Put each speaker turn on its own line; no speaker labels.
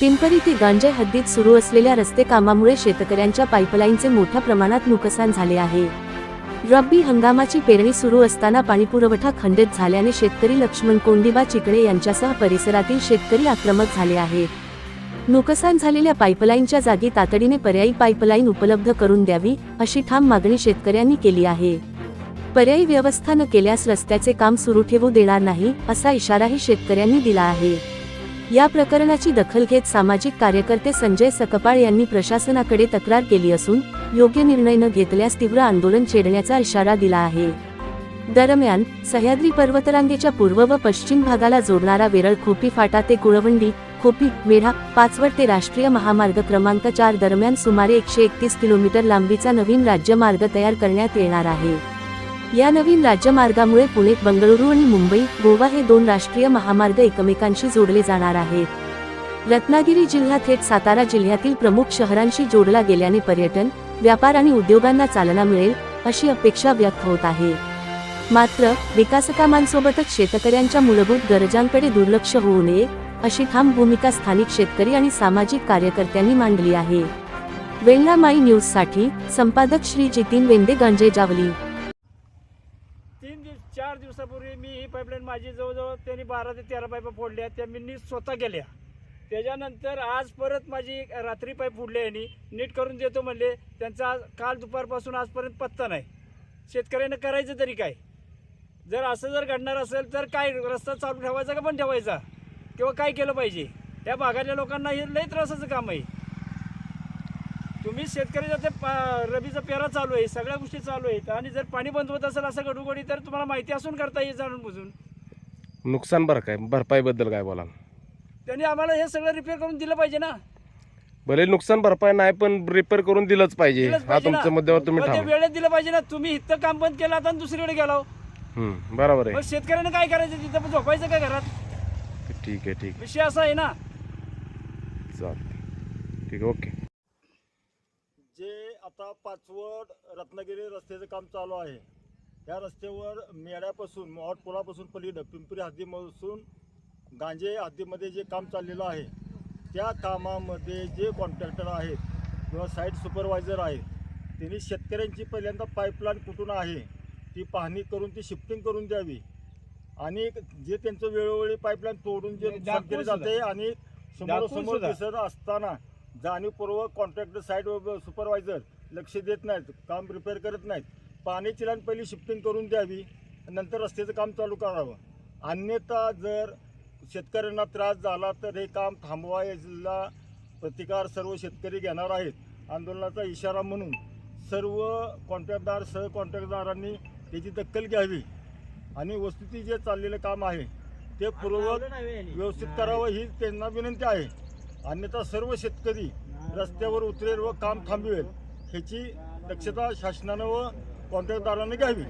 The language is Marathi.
पिंपरी ते गांजाई हद्दीत सुरू असलेल्या रस्ते कामामुळे शेतकऱ्यांच्या पाईपलाईनचे मोठ्या प्रमाणात नुकसान झाले आहे. रब्बी हंगामाची पेरणी सुरू असताना पाणीपुरवठा खंडित झाल्याने शेतकरी लक्ष्मण कोंडिबा चिकणे यांच्यासह परिसरातील शेतकरी आक्रमक झाले आहेत. नुकसान झालेल्या पाईपलाईनच्या जागी तातडीने पर्यायी पाईपलाईन उपलब्ध करून द्यावी अशी ठाम मागणी शेतकऱ्यांनी केली आहे. पर्यायी व्यवस्था न केल्यास रस्त्याचे काम सुरू ठेवू देणार नाही असा इशाराही शेतकऱ्यांनी दिला आहे. या प्रकरणाची दखल घेत सामाजिक कार्यकर्ते संजय सकपाळ यांनी प्रशासनाकडे तक्रार केली असून योग्य निर्णय न घेतल्यास तीव्र आंदोलन छेडण्याचा इशारा दिला आहे. दरम्यान सह्याद्री पर्वतरांगेच्या पूर्व व पश्चिम भागाला जोडणारा वेरळ खोपी फाटा ते कुळवंडी खोपी मेढा पाचवड ते राष्ट्रीय महामार्ग क्रमांक चार दरम्यान सुमारे एकशे एकतीस किलोमीटर लांबीचा नवीन राज्यमार्ग तयार करण्यात येणार आहे. या नवीन राज्यमार्गामुळे पुणे बंगळुरू आणि मुंबई गोवा हे दोन राष्ट्रीय महामार्ग एकमेकांशी जोडले जाणार आहेत. रत्नागिरी जिल्हा थेट सातारा जिल्ह्यातील प्रमुख शहरांशी जोडला गेल्याने पर्यटन व्यापार आणि उद्योगांना चालना मिळेल अशी अपेक्षा व्यक्त होत आहे. मात्र विकासकामांसोबतच शेतकऱ्यांच्या मूलभूत गरजांकडे दुर्लक्ष होऊ नये अशी ठाम भूमिका स्थानिक शेतकरी आणि सामाजिक कार्यकर्त्यांनी मांडली आहे. वेल्ला माई न्यूजसाठी संपादक श्री जितीन वेंदे गंजे जावली
दिवसापूर्वी मी ही पाईपलाईन माझी जवळजवळ त्यांनी बारा ते तेरा पाईप फोडल्या त्या मी नीट स्वतः गेल्या. त्याच्यानंतर आज परत माझी रात्री पाईप फुडली यांनी नीट करून देतो म्हणले त्यांचा आज काल दुपारपासून आजपर्यंत पत्ता नाही. शेतकऱ्यानं करायचं तरी काय? जर असं जर घडणार असेल तर काय रस्ता चालू ठेवायचा का पण ठेवायचा? किंवा काय केलं पाहिजे? त्या भागातल्या लोकांना हे लई त्रासाचं काम आहे. तुम्ही शेतकऱ्याचा ते पा- रबीचा पेरा चालू आहे सगळ्या गोष्टी चालू आहेत आणि जर पाणी बंद होत असेल असं घडूघडी तर तुम्हाला माहिती असून करता येईल जाणून बुजून.
नुकसान बरं काय? भरपाईबद्दल काय बोला
त्यांनी आम्हाला हे सगळं रिपेअर करून दिलं पाहिजे ना.
भले नुकसान भरपाई नाही पण रिपेअर करून दिलंच पाहिजे.
दिलंच
हा
पाहिजे ना.
तुमच्या मुद्द्यावर तुम्ही
ते
ठाम.
वेळेत दिलं पाहिजे ना. तुम्ही इथं काम बंद केलं आता आणि दुसरीकडे गेलो
हम्म, बरोबर
मग
आहे
शेतकऱ्याने काय करायचं? तिथं पण झोपायचं का घरात?
ठीक आहे ठीक
विषय असा आहे ना.
चालतं ठीक आहे ओके.
जे आता पाचवड रत्नागिरी रस्त्याचं काम चालू आहे त्या रस्त्यावर मेड्यापासून मोहट पुलापासून पलीकडं पिंपरी हद्दीपासून गांजे हद्दीमध्ये जे काम चाललेलं आहे त्या कामामध्ये जे कॉन्ट्रॅक्टर आहेत किंवा साईट सुपरवायझर आहेत त्यांनी शेतकऱ्यांची पहिल्यांदा पाईपलाईन कुठून आहे ती पाहणी करून ती शिफ्टिंग करून द्यावी आणि जे त्यांचं वेळोवेळी पाईपलाईन तोडून जे नुकसान
दाखवून
केले जाते आणि समोरासमोर. दिसत असताना जाणीवपूर्वक कॉन्ट्रॅक्टर साईड सुपरवायझर लक्ष देत नाहीत काम रिपेअर करत नाहीत. पाण्याची लाईन पहिली शिफ्टिंग करून द्यावी नंतर रस्त्याचं काम चालू करावं. अन्यथा जर शेतकऱ्यांना त्रास झाला तर हे काम थांबवायला प्रतिकार सर्व शेतकरी घेणार आहेत. आंदोलनाचा इशारा म्हणून सर्व कॉन्ट्रॅक्टदार सह कॉन्ट्रॅक्टदारांनी त्याची दखल घ्यावी. आणि वस्तुती जे चाललेलं काम आहे ते पूर्ववत व्यवस्थित करावं ही त्यांना विनंती आहे. अन्यथा सर्व शेतकरी रस्त्यावर उतरेल व काम थांबवेल ह्याची दक्षता शासनानं व कॉन्ट्रॅक्टदारांनी घ्यावी.